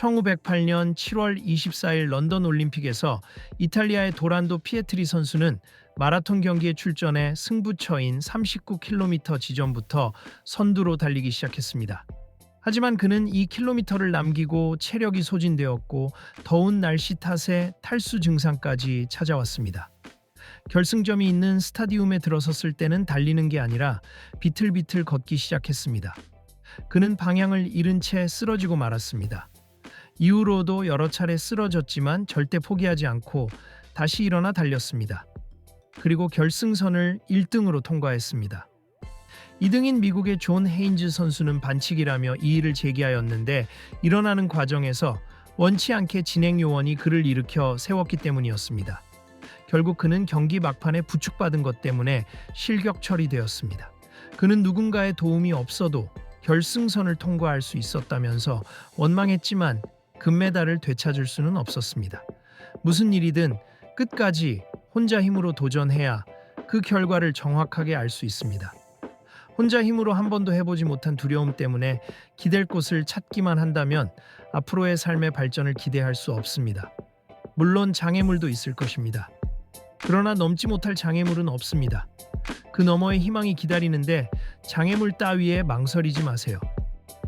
1908년 7월 24일 런던 올림픽에서 이탈리아의 도란도 피에트리 선수는 마라톤 경기에 출전해 승부처인 39km 지점부터 선두로 달리기 시작했습니다. 하지만 그는 2km를 남기고 체력이 소진되었고 더운 날씨 탓에 탈수 증상까지 찾아왔습니다. 결승점이 있는 스타디움에 들어섰을 때는 달리는 게 아니라 비틀비틀 걷기 시작했습니다. 그는 방향을 잃은 채 쓰러지고 말았습니다. 이후로도 여러 차례 쓰러졌지만 절대 포기하지 않고 다시 일어나 달렸습니다. 그리고 결승선을 1등으로 통과했습니다. 2등인 미국의 존 헤인즈 선수는 반칙이라며 이의를 제기하였는데 일어나는 과정에서 원치 않게 진행 요원이 그를 일으켜 세웠기 때문이었습니다. 결국 그는 경기 막판에 부축받은 것 때문에 실격 처리되었습니다. 그는 누군가의 도움이 없어도 결승선을 통과할 수 있었다면서 원망했지만 금메달을 되찾을 수는 없었습니다. 무슨 일이든 끝까지 혼자 힘으로 도전해야 그 결과를 정확하게 알 수 있습니다. 혼자 힘으로 한 번도 해보지 못한 두려움 때문에 기댈 곳을 찾기만 한다면 앞으로의 삶의 발전을 기대할 수 없습니다. 물론 장애물도 있을 것입니다. 그러나 넘지 못할 장애물은 없습니다. 그 너머의 희망이 기다리는데 장애물 따위에 망설이지 마세요.